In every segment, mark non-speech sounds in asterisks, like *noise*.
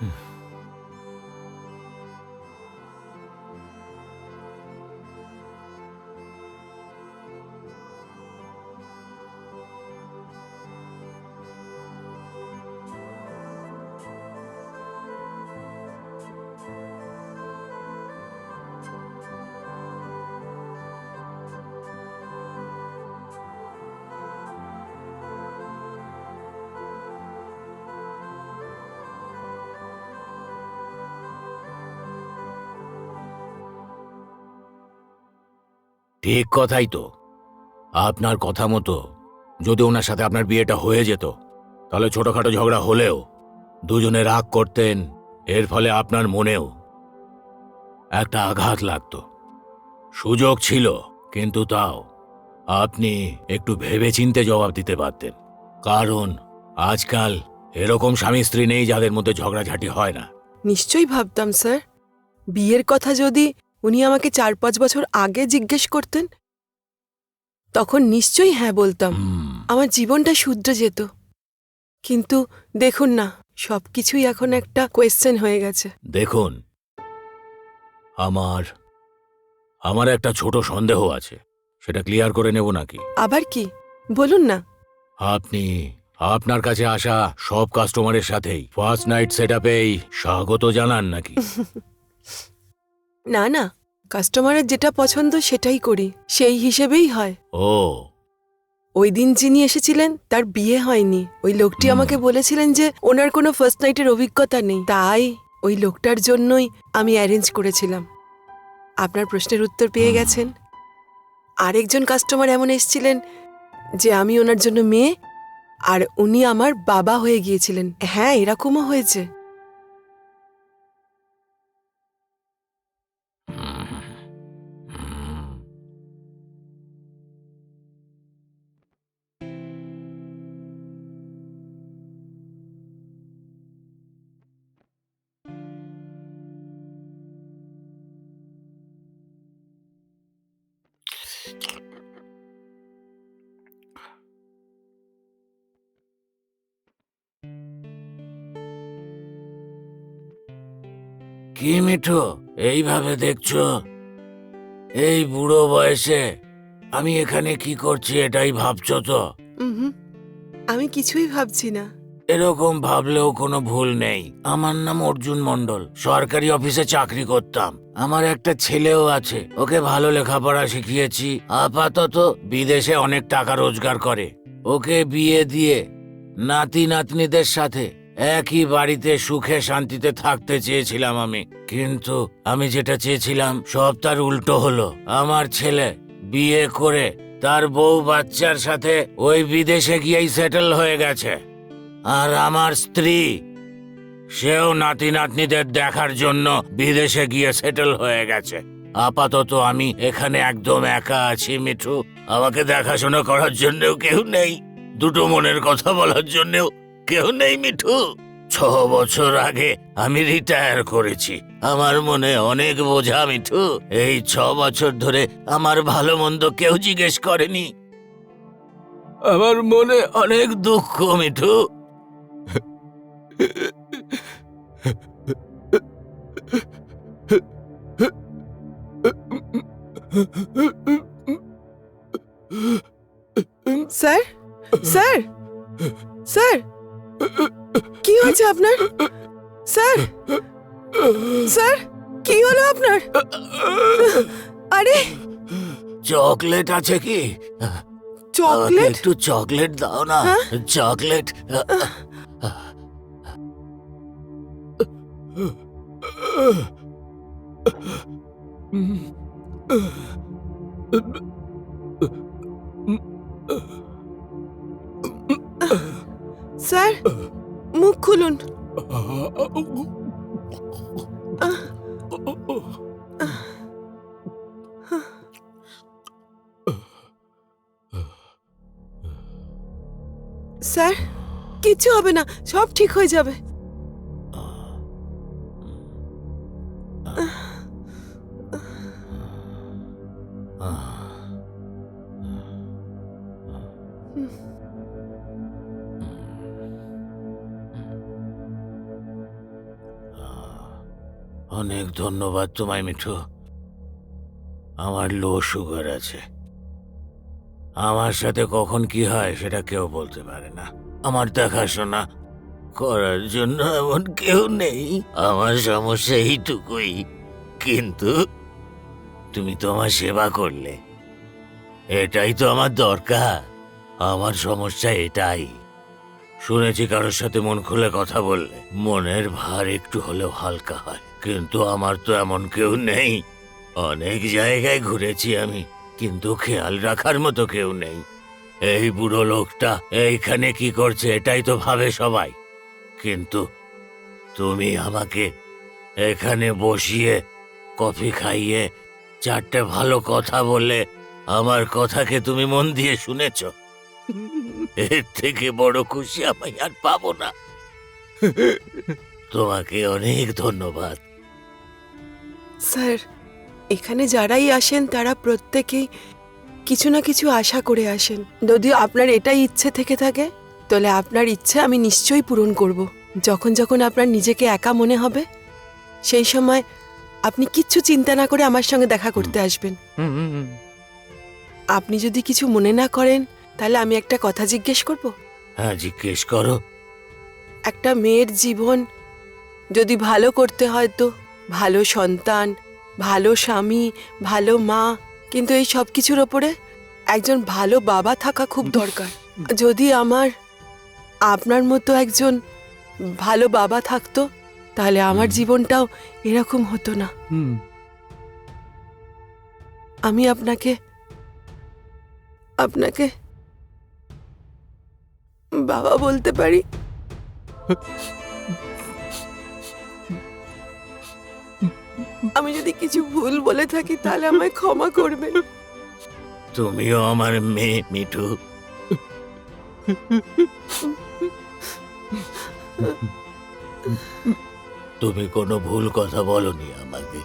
嗯。ঠিক কথাই তো। আপনার কথা মতো যদি ওনার সাথে আপনার বিয়েটা হয়ে যেত, তাহলে ছোটখাটো ঝগড়া হলেও দুজনে রাগ করতেন, এর ফলে আপনার মনেও একটা আঘাত লাগতো। সুযোগ ছিল, কিন্তু তাও আপনি একটু ভেবেচিন্তে জবাব দিতে পারতেন। কারণ আজকাল এরকম স্বামী স্ত্রী নেই যাদের মধ্যে ঝগড়াঝাটি হয় না। নিশ্চয়ই ভাবতাম, স্যার। বিয়ের কথা যদি উনি আমাকে চার পাঁচ বছর আগে জিজ্ঞেস করতেন। তখন নিশ্চয়ই হ্যাঁ বলতাম। আমার জীবনটা শুধরে যেত। কিন্তু দেখুন না সবকিছুই এখন একটা কোয়েশ্চেন হয়ে গেছে। দেখুন আমার আমার একটা ছোট সন্দেহ আছে। সেটা ক্লিয়ার করে নেব নাকি? আবার কি? বলুন না। আপনি আপনার কাছে আসা সব কাস্টমারের সাথেই ফার্স্ট নাইট সেট আপেই স্বাগত জানান নাকি? *laughs* না না কাস্টমারের যেটা পছন্দ সেটাই করি সেই হিসেবেই হয়। ও। ওই দিন যিনি এসেছিলেন তার বিয়ে হয়নি। ওই লোকটি আমাকে বলেছিলেন যে ওনার কোনো ফার্স্ট নাইটের অভিজ্ঞতা নেই। তাই ওই লোকটার জন্যই আমি অ্যারেঞ্জ করেছিলাম। আপনার প্রশ্নের উত্তর পেয়ে গেছেন। আরেকজন কাস্টমার এমন এসেছিলেন যে আমি ওনার জন্য মেয়ে আর উনি আমার বাবা হয়ে গিয়েছিলেন। হ্যাঁ এরকমও হয়েছে। কি মিঠু এইভাবে দেখছ? এই বুড়ো বয়সে আমি এখানে কি করছি এটাই ভাবছ তো? উহুম, আমি কিছুই ভাবছি না। এরকম ভাবলেও কোনো ভুল নেই। আমার নাম অর্জুন মন্ডল সরকারি অফিসে চাকরি করতাম। আমার একটা ছেলেও আছে। ওকে ভালো লেখাপড়া শিখিয়েছি। আপাতত বিদেশে অনেক টাকা রোজগার করে। ওকে বিয়ে দিয়ে নাতি নাতনিদের সাথে একই বাড়িতে সুখে শান্তিতে থাকতে চেয়েছিলাম আমি। কিন্তু আমি যেটা চেয়েছিলাম, সব তার উল্টো হলো। আমার ছেলে বিয়ে করে তার বউ বাচ্চার সাথে ওই বিদেশে গিয়েই সেটেল হয়ে গেছে। আর আমার স্ত্রী সেও নাতি নাতনিদের দেখার জন্য বিদেশে গিয়ে সেটেল হয়ে গেছে। আপাতত আমি এখানে একদম একা আছি, মিঠু। আমাকে দেখাশোনা করার জন্যও কেউ নেই। দুটো মনের কথা বলার জন্যও কেউ নেই, মিঠু। ছ বছর আগে আমি রিটায়ার করেছি। আমার মনে অনেক বোঝা, মিঠু। এই ছ বছর ধরে আমার ভালো মন্দ কেউ জিজ্ঞেস করেনি। আমার মনে অনেক দুঃখ, মিঠু। স্যার স্যার স্যার কি হয়েছে আপনার স্যার স্যার কি হলো আপনার আরে চকলেট আছে কি আমাকে চকলেট একটু চকলেট দাও না হ্যাঁ? চকলেট স্যার মুখ খুলুন। স্যার কিচ্ছু হবে না সব ঠিক হয়ে যাবে। অনেক ধন্যবাদ তোমায়, মিঠু। আমার লো সুগার আছে। আমার সাথে কখন কি হয় সেটা কেউ বলতে পারে না। আমার দেখাশোনা করার জন্য এমন কেউ নেই। আমার সমস্যা এইটুকুই। কিন্তু তুমি তোমার সেবা করলে। এটাই তো আমার দরকার। আমার সমস্যা এটাই। শুনেছি কারোর সাথে মন খুলে কথা বললে মনের ভার একটু হলেও হালকা হয়। কিন্তু আমার তো এমন কেউ নেই। অনেক জায়গায় ঘুরেছি আমি, কিন্তু খেয়াল রাখার মতো কেউ নেই। এই বুড়ো লোকটা এইখানে কি করছে এটাই তো ভাবে সবাই। কিন্তু তুমি আমাকে এখানে বসিয়ে কফি খাইয়ে চারটে ভালো কথা বলে আমার কথাকে তুমি মন দিয়ে শুনেছ? এর থেকে বড় খুশি আমি আর পাবো না। তোমাকে অনেক ধন্যবাদ। স্যার এখানে যারাই আসেন তারা প্রত্যেকেই কিছু না কিছু আশা করে আসেন। যদি আপনার এটাই ইচ্ছে থেকে থাকে তাহলে আপনার ইচ্ছে আমি নিশ্চয়ই পূরণ করব। যখন যখন আপনার নিজেকে একা মনে হবে সেই সময় আপনি কিচ্ছু চিন্তা না করে আমার সঙ্গে দেখা করতে আসবেন। আপনি যদি কিছু মনে না করেন তাহলে আমি একটা কথা জিজ্ঞেস করব? হ্যাঁ জিজ্ঞেস করো। একটা মেয়ের জীবন যদি ভালো করতে হয় তো? ভালো সন্তান ভালো স্বামী ভালো মা কিন্তু এই সব কিছুর ওপরে একজন ভালো বাবা থাকা খুব দরকার। যদি আমার আপনার মতো একজন ভালো বাবা থাকতো তাহলে আমার জীবনটাও এরকম হতো না। আমি আপনাকে আপনাকে বাবা বলতে পারি? *laughs* আমি যদি কিছু ভুল বলে থাকি, তাহলে আমায় ক্ষমা করবেন। তুমিও আমার মেয়ে, মিঠু। তুমি কোনো ভুল কথা বলনি আমাকে।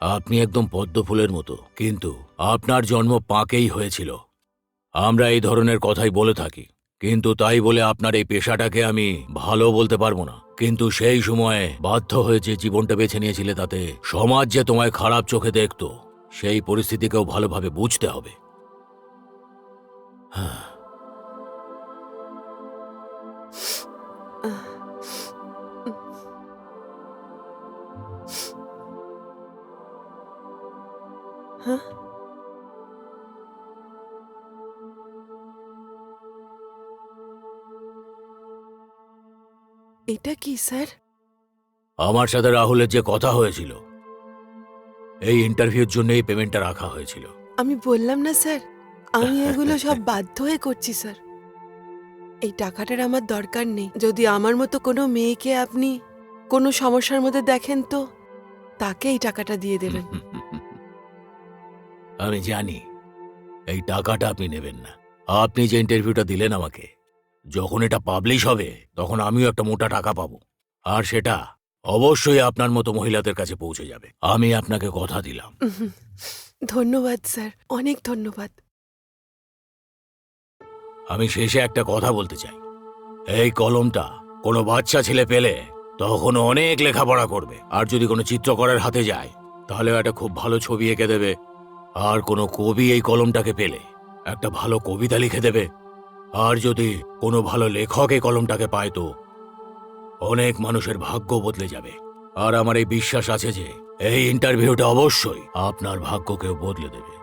আপনি একদম পদ্ম ফুলের মতো, কিন্তু আপনার জন্ম পাঁকেই হয়েছিল। আমরা এই ধরনের কথাই বলে থাকি, কিন্তু তাই বলে আপনার এই পেশাটাকে আমি ভালো বলতে পারব না। কিন্তু সেই সময়ে বাধ্য হয়ে যে জীবনটা বেছে নিয়েছিলে তাতে সমাজ যে তোমায় খারাপ চোখে দেখতো, সেই পরিস্থিতিকেও ভালোভাবে বুঝতে হবে। হ্যাঁ হ্যাঁ এটা কি স্যার? আমার সাথে রাহুলের যে কথা হয়েছিল এই ইন্টারভিউর জন্য এই পেমেন্টটা রাখা হয়েছিল। আমি বললাম না স্যার। আমি *laughs* এগুলো সব বাধ্য হয়ে করছি স্যার। এই টাকাটার আমার দরকার নেই। যদি আমার মতো কোনো মেয়েকে আপনি কোনো সমস্যার মধ্যে দেখেন তো তাকে এই টাকাটা দিয়ে দেবেন। আমি জানি এই টাকাটা আপনি নেবেন না। আপনি যে ইন্টারভিউটা দিলেন আমাকে যখন এটা পাবলিশ হবে তখন আমিও একটা মোটা টাকা পাবো। আর সেটা অবশ্যই আপনার মতো মহিলাদের কাছে পৌঁছে যাবে। আমি আপনাকে কথা দিলাম। ধন্যবাদ স্যার। অনেক ধন্যবাদ। আমি শেষে একটা কথা বলতে চাই। এই কলমটা কোনো বাচ্চা ছেলে পেলে তখন অনেক লেখাপড়া করবে। আর যদি কোনো চিত্রকরের হাতে যায় তাহলে একটা খুব ভালো ছবি এঁকে দেবে। আর কোনো কবি এই কলমটাকে পেলে। একটা ভালো কবিতা লিখে দেবে। আর যদি কোনো ভালো লেখক এই কলমটাকে পায় তো অনেক মানুষের ভাগ্য বদলে যাবে। আর আমার এই বিশ্বাস আছে যে এই ইন্টারভিউটা অবশ্যই আপনার ভাগ্যকেও বদলে দেবে।